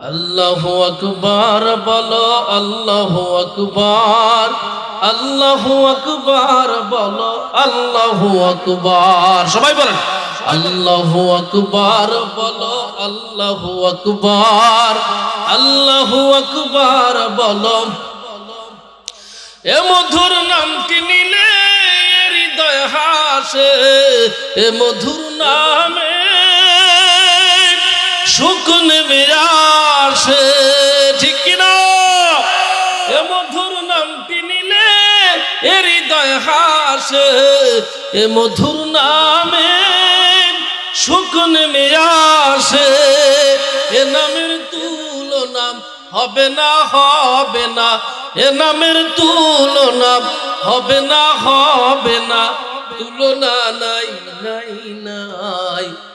আল্লাহ আকবার, বলো আল্লাহ আকবার আল্লাহ আকবার, বলো আল্লাহ আকবার। সবাই বলেন, আল্লাহ আকবার, বলো আল্লাহ আকবার আল্লাহ আকবার, বলো। এ মধুর নামটি নিলে? হৃদয় হাসে, এ মধুর নামে শুকুন বিরাসে ঠিক কিনা? এ মধুর নামটি নিলে এ হৃদয় হাসে, এ মধুর নামে শুকুন মিরাসে এ নামের তুলনা হবে না হবে না। এ নামের তুলনা হবে না হবে না। তুলনা নাই নাই নাই।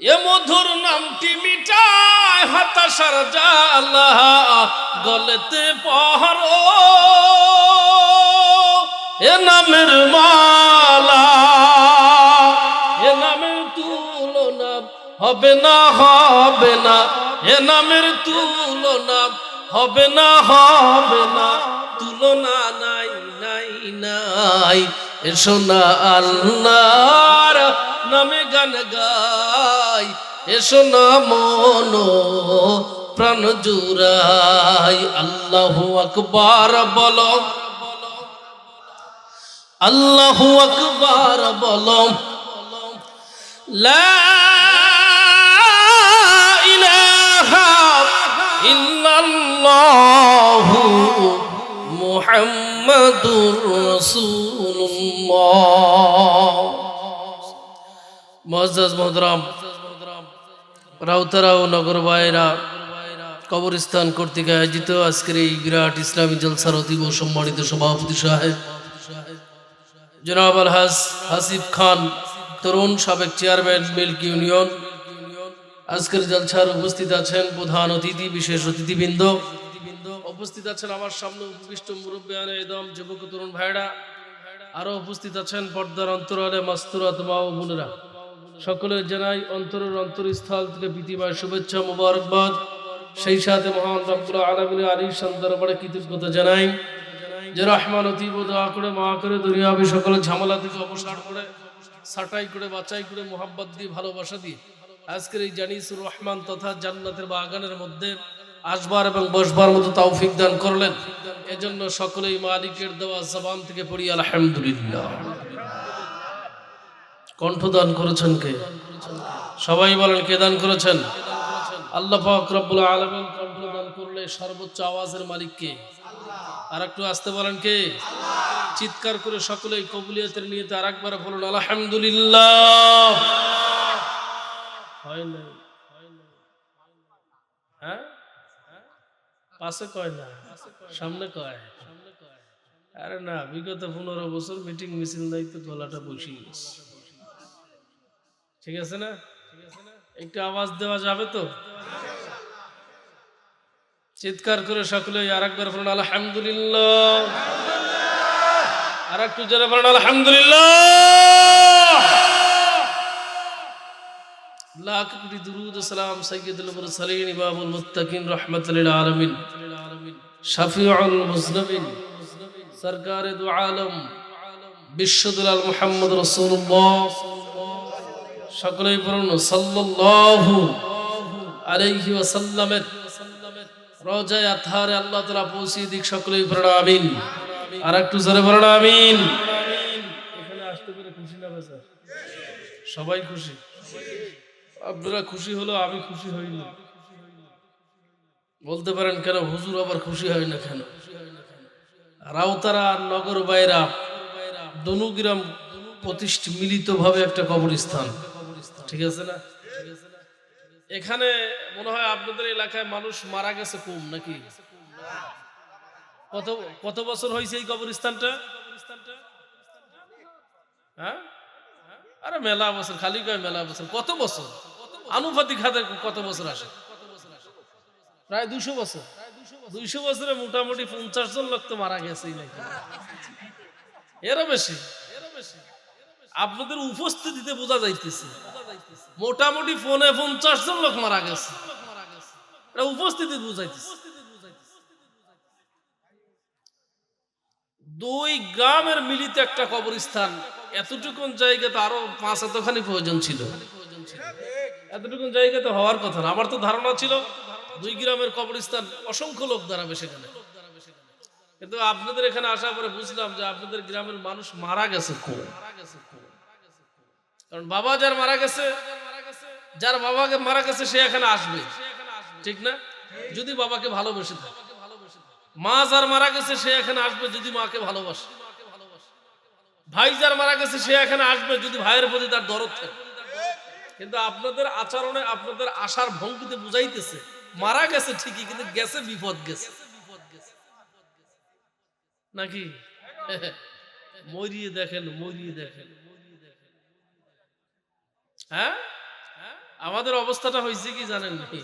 এ মধুর নামটি মিটায় হতাশার জালা গলেতে পহরো। এ নামের মালা, এ নামের তুলনা হবে না হবে না। এ নামের তুলনা হবে না হবে না। তুলনা নাই নাই নাই। এসো না আল্লাহর নামে গান গাই এসো না মন প্রাণ জুড়াই। আল্লাহ আকবার বলো, আল্লাহ আকবার বলো, লা ইলাহা ইল্লাল্লাহু মুহাম্মাদুর মুআজ্জাজ মুহতারাম রাউতারা ও নগর বাইরা কবরস্থান কর্তৃক আয়োজিত আজকের এই বিরাট ইসলামী জলসার অতীব সম্মানিত সভাপতি সাহেব। জনাব আলহাজ হাসিফ খান, তরুণ সাবেক চেয়ারম্যান, মিল্ক ইউনিয়ন। আজকের জলসার উপস্থিত আছেন প্রধান অতিথি, বিশেষ অতিথিবৃন্দ। উপস্থিত আছেন আমার সামনে উপবিষ্ট মুরব্বিয়ান একদম যুবক তরুণ ভাইরা। আরও উপস্থিত আছেন পর্দার অন্তরালে মাস্তুরাত মা ও বোনেরা। সকলের জানাই অন্তরের অন্তরস্থল থেকে প্রীতিময় শুভেচ্ছা মোবারকবাদ। সেই সাথে মহান রব্বুল আলমিনের আলী দরবারে কৃতজ্ঞতা জানাই। যে রহমান অতীব দোয়া করে মা করে, দুনিয়াবি সকলের ঝামেলা থেকে অবসান করে সাটাই করে, বাছাই করে, মোহাব্বত দিয়ে, ভালোবাসা দিয়ে আজকের এই জানিসুর রহমান তথা জান্নাতের বাগানের মধ্যে আসবার এবং বসবার মতো তৌফিক দান করলেন। এজন্য সকলেই মালিকের দেওয়া জবান থেকে পড়ি, আলহামদুলিল্লাহ। কণ্ঠ দান করেছেন কে? সবাই বলেন, কে দান করেছেন? আল্লাহ রব্বুল আলামিন কণ্ঠদান করলে সর্বোচ্চ আওয়াজের মালিক কে? আর একটু আসতে বলেন কে? চিৎকার করে সকলেই কবুলিয়তের নিয়ে আর একবার বলুন, আলহামদুলিল্লাহ। হয় না হ্যাঁ? পাশে কয় না? সামনে কয়। আরে না, বিগত পনেরো বছর মিটিং মিছিল নাই তো গলাটা বসিয়ে গেছে। ঠিক আছে না? একটু আওয়াজ দেওয়া যাবে তো? চিৎকার করে সকলে আর একবার বলুন, আলহামদুলিল্লাহ। আর একটু জোরে বলুন, আলহামদুলিল্লাহ। লাখ কোটি দুরুদ সালাম সাইয়্যিদুল মুরসালিন ইমামুল মুত্তাকিন রাহমাতুল আলামিন। শাফিউল মুজনবিন সরকার দু আলম বিশ্বদুলাল মুহাম্মদ রাসূলুল্লাহ। সকলেই বলুন সাল্লাল্লাহু আলাইহি ওয়াসাল্লামের রোজায় আথারে আল্লাহ তাআলা পৌঁছে দিক সকলেই বলুন আমিন। আর একটু জোরে বলুন আমিন। এখানে আসতে পেরে খুশি না স্যার? সবাই খুশি? আপনারা খুশি হলো, আমি খুশি হইনি বলতে পারেন কেন, হুজুর আবার খুশি হয় না কেন? রাউতারা, নগর বাইরা, দনুগ্রাম প্রতিষ্ঠিত মিলিতভাবে একটা কবরস্থান। ঠিক আছে না? এখানে মনে হয় আপনাদের এলাকায় মানুষ মারা গেছে কম নাকি? কত কত বছর হয়েছে এই কবরস্থানটা? হ্যাঁ? আরে মেলা বছর, খালি কয় মেলা বছর? কত বছর? আনুপাতিক হাতে কত বছর আসে? প্রায় দুশো বছর। দুইশো বছরে মোটামুটি পঞ্চাশ জন লোক তো মারা গেছেই নাকি? এরও বেশি। আপনাদের উপস্থিতিতে বোঝা যাইতেছে। মোটামুটি ফোনে পঞ্চাশ জন লোক মারা গেছে। উপস্থিতি বুঝাইতেছে। দুই গ্রামের মিলিত একটা কবরস্থান এতটুকুন জায়গাতে আরও পাঁচ এতখানি প্রয়োজন ছিল। এতটুকুন জায়গাতে হওয়ার কথা আমার তো ধারণা ছিল দুই গ্রামের কবরস্থান অসংখ্য লোক দাঁড়াবে সেখানে। কিন্তু আপনাদের এখানে আসার পরে বুঝলাম যে আপনাদের গ্রামের মানুষ মারা গেছে কারণ বাবা যার মারা গেছে, যার বাবাকে মারা গেছে, সে এখানে আসবে। ঠিক না? যদি বাবাকে ভালোবেসে থাকে। মা যার মারা গেছে, সে এখানে আসবে যদি মাকে ভালোবাসে। ভাই যার মারা গেছে, সে এখানে আসবে যদি ভাইয়ের প্রতি তার দরদ থাকে। কিন্তু আপনাদের আচরণে আপনাদের আশার ভঙ্গিতে বুঝাইতেছে, মারা গেছে ঠিকই, কিন্তু গেছে বিপদ গেছে। নাকি? মরিয়ে দেখেন মরিয়ে দেখেন। হ্যাঁ? আমাদের অবস্থাটা হয়েছে কি জানেন নাকি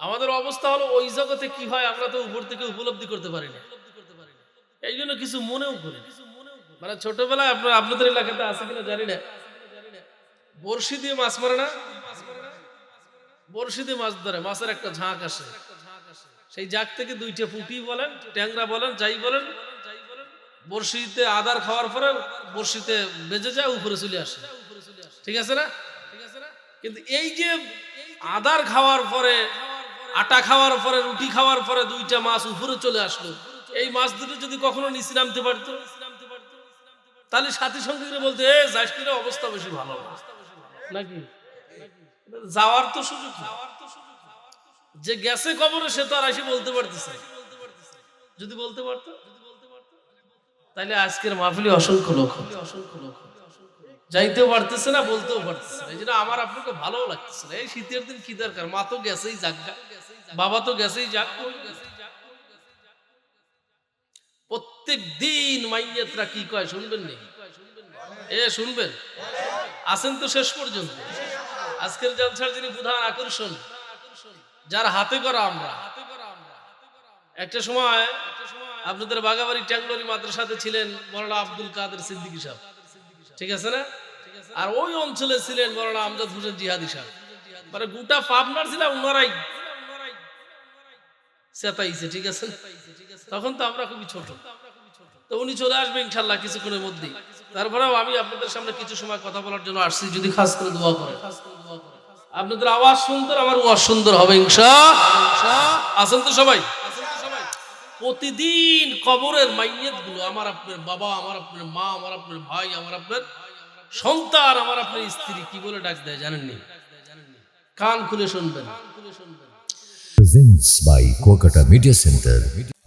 আমাদের অবস্থা হলো ওই জগতে কি হয় আমরা তো উপর থেকে উপলব্ধি করতে পারি না। এই জন্য কিছু মনেও করি মানে ছোটবেলায় আপনাদের এলাকাতে আছে কিনা জানি না। বড়শি দিয়ে মাছ মারে না? বড়শি দিয়ে মাছ ধরে, মাছের একটা ঝাঁক আসে। সেই ঝাঁক থেকে দুইটা পুঁটি বলেন, ট্যাংরা বলেন, যাই বলেন, বড়শিতে আদার খাওয়ার পরে বড়শিতে বেজে যায়, উপরে চলে আসে। ঠিক আছে না? কিন্তু এই যে আদার খাওয়ার পরে, আটা খাওয়ার পরে, রুটি খাওয়ার পরে দুইটা মাছ উপরে চলে আসলো, এই মাছ দুটো যদি কখনো নিচে নামতে পারতো? তাহলে সাথী সঙ্গে বলতে, এ যাইসটির অবস্থা বেশি ভালো না। নাকি? যাওয়ার তো সুযোগ। যে গেছে কবরে, সে তো আর বলতে পারতেছে যদি বলতে তাহলে আজকের মাহফিলে অসংখ্য লোক অসংখ্য লোক যাইতেও পারতেছে না, বলতেও পারতেছে না। এই জন্য আমার আপনাকে ভালো লাগতেছে না। এই শীতের দিন কি দরকার? মা তো গেছেই যাক বাবা তো গেছেই যাক। প্রত্যেক দিন মাইয়াতরা কি কয়, শুনবেন নি? এ, শুনবেন? আছেন তো শেষ পর্যন্ত। আজকের জলসার যিনি প্রধান আকর্ষণ, যার হাতে করা আমরা। একটা সময় আপনাদের বাগাবাড়ি ট্যাংলোরি মাদ্রাসাতে ছিলেন মরানা আব্দুল কাদের সিদ্দিকী সাহেব। ঠিক আছে না? আর ওই অঞ্চলে ছিলেন মৌলানা আমজাদ হোসেন জিহাদি সাহেব। মানে গোটা পাবনার ছিলাম ওনারাই চেতাইছে ঠিক আছে তখন তো আমরা খুবই ছোট। তো উনি চলে আসবে ইনশাল্লাহ কিছুক্ষণের মধ্যেই। তারপরেও আমি আপনাদের সামনে কিছু সময় কথা বলার জন্য আসছি, যদি খাস করে দোয়া করে আপনাদের আওয়াজ সুন্দর আমার ওয়াজ সুন্দর হবে, ইনশা আছেন তো সবাই? প্রতিদিন কবরের মাইয়াতগুলো আমার আপনার বাবা, আমার আপনার মা, আমার আপনার ভাই, আমার আপনার সন্তান, আমার আপনার স্ত্রী কি বলে ডাক দেয় জানেননি? কান খুলে শুনবেন। Presents by Kuakata media center